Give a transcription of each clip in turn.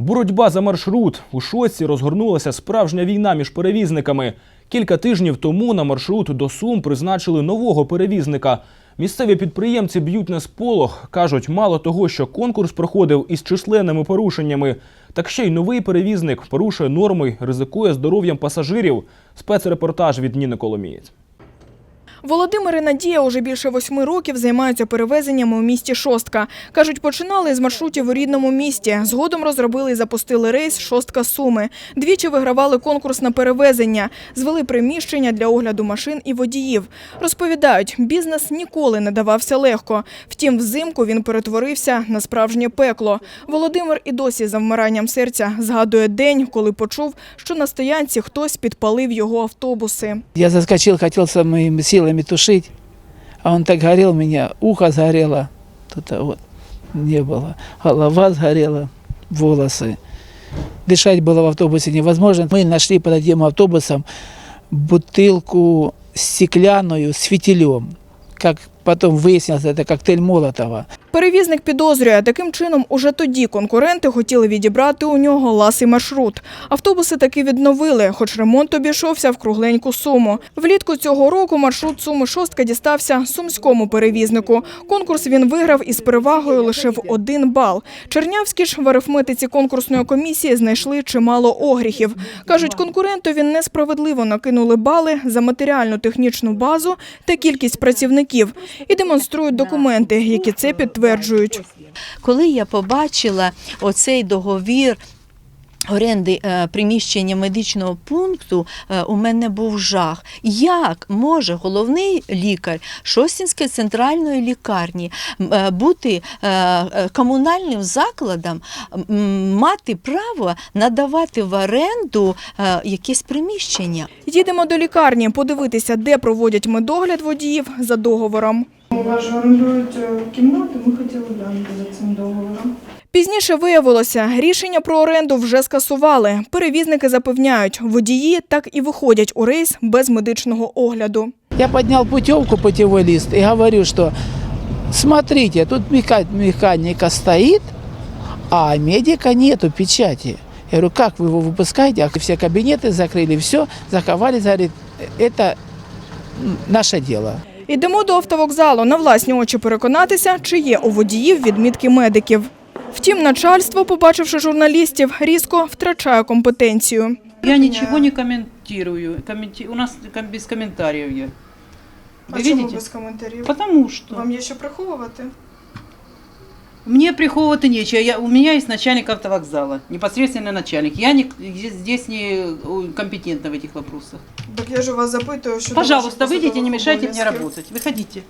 Боротьба за маршрут у шоці розгорнулася справжня війна між перевізниками. Кілька тижнів тому на маршрут до Сум призначили нового перевізника. Місцеві підприємці б'ють на сполох. кажуть, мало того, що конкурс проходив із численними порушеннями, так ще й новий перевізник порушує норми, ризикує здоров'ям пасажирів. Спецрепортаж від Ніни Коломієць. Володимир і Надія уже більше восьми років займаються перевезеннями у місті Шостка. Кажуть, починали з маршрутів у рідному місті. Згодом розробили і запустили рейс Шостка Суми. Двічі вигравали конкурс на перевезення, звели приміщення для огляду машин і водіїв. Розповідають, бізнес ніколи не давався легко. Втім, взимку він перетворився на справжнє пекло. Володимир і досі за вмиранням серця згадує день, коли почув, що на стоянці хтось підпалив його автобуси. Я заскочил, хотел самыми силами тушить, а он так горел, меня ухо сгорело, тут вот не было, голова сгорела, волосы. Дышать было в автобусе невозможно. Мы нашли под одним автобусом бутылку стеклянную с фитилем. Как потом выяснилось, это коктейль Молотова. Перевізник підозрює, таким чином уже тоді конкуренти хотіли відібрати у нього ласий маршрут. Автобуси таки відновили, хоч ремонт обійшовся в кругленьку суму. Влітку цього року маршрут суми шостка дістався сумському перевізнику. Конкурс він виграв із перевагою лише в один бал. Чернявські ж в арифметиці конкурсної комісії знайшли чимало огріхів. Кажуть, конкурентові несправедливо накинули бали за матеріальну технічну базу та кількість працівників і демонструють документи, які це підтверджують. Коли я побачила оцей договір. Оренди е, приміщення медичного пункту е, у мене був жах. Як може головний лікар Шостінської центральної лікарні е, бути комунальним закладом, мати право надавати в оренду якесь приміщення? Їдемо до лікарні подивитися, де проводять медогляд водіїв за договором У вас же орендують е, кімнати, ми хотіли глянути за цим договором. Пізніше виявилося, рішення про оренду вже скасували. Перевізники запевняють, водії так і виходять у рейс без медичного огляду. Я поднял путевку, путевой лист, и говорю, что смотрите, тут меха- механика стоит, а медика нету печати. Я говорю, как вы его выпускаете? А все кабинеты закрыли, все, заховали, говорит, это м, наше дело. Йдемо до автовокзалу на власні очі переконатися, чи є у водіїв відмітки медиків. Втім, начальство, побачивши журналістів, різко втрачає компетенцію. Я нічого не коментую. Комменти- У нас без є. я. А чому без коментарів? Тому що. Вам є що приховувати? мне приходить нечего. Я, у меня есть начальник автовокзала, непосредственно начальник. Я не, здесь не э, компетентна в этих вопросах. Так я ж у вас запитую, що Пожалуйста, выйдите, не мешайте мне работать. Выходите.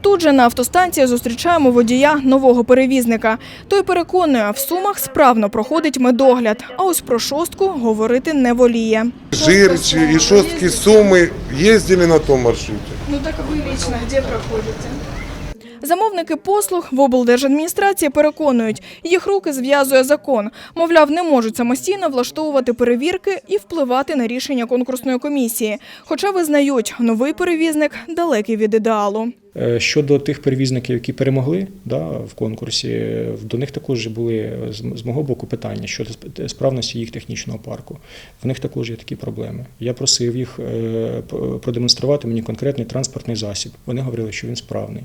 Тут же на автостанції зустрічаємо водія нового перевізника. Той переконує, в сумах справно проходить медогляд, а ось про шостку говорити не воліє. Жиричи и шостки Сумы ездили на том маршруте. Ну так ви лично де проходите? Замовники послуг в облдержадміністрації переконують, їх руки зв'язує закон. Мовляв, не можуть самостійно влаштовувати перевірки і впливати на рішення конкурсної комісії. Хоча визнають, новий перевізник далекий від ідеалу. Е, Щодо тих перевізників, які перемогли да, в конкурсі, до них також були з- з мого боку питання щодо справності їх технічного парку. В них також є такі проблеми. Я просив їх е, продемонструвати мені конкретний транспортний засіб. Вони говорили, що він справний.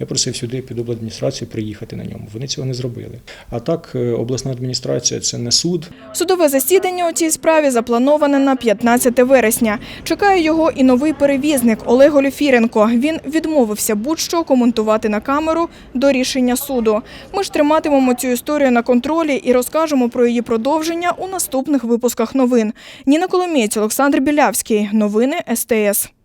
Я просив сюди під обладміністрацію приїхати на ньому. Вони цього не зробили. А так, е, обласна адміністрація це не суд, Судове засідання у цій справі заплановане на 15 вересня. Чекає його і новий перевізник Олег Оліфіренко. Він відмовився будь-що коментувати на камеру до рішення суду. Ми ж триматимемо цю історію на контролі і розкажемо про її продовження у наступних випусках новин. Ніна Коломієць, Олександр Білявський. Новини СТС.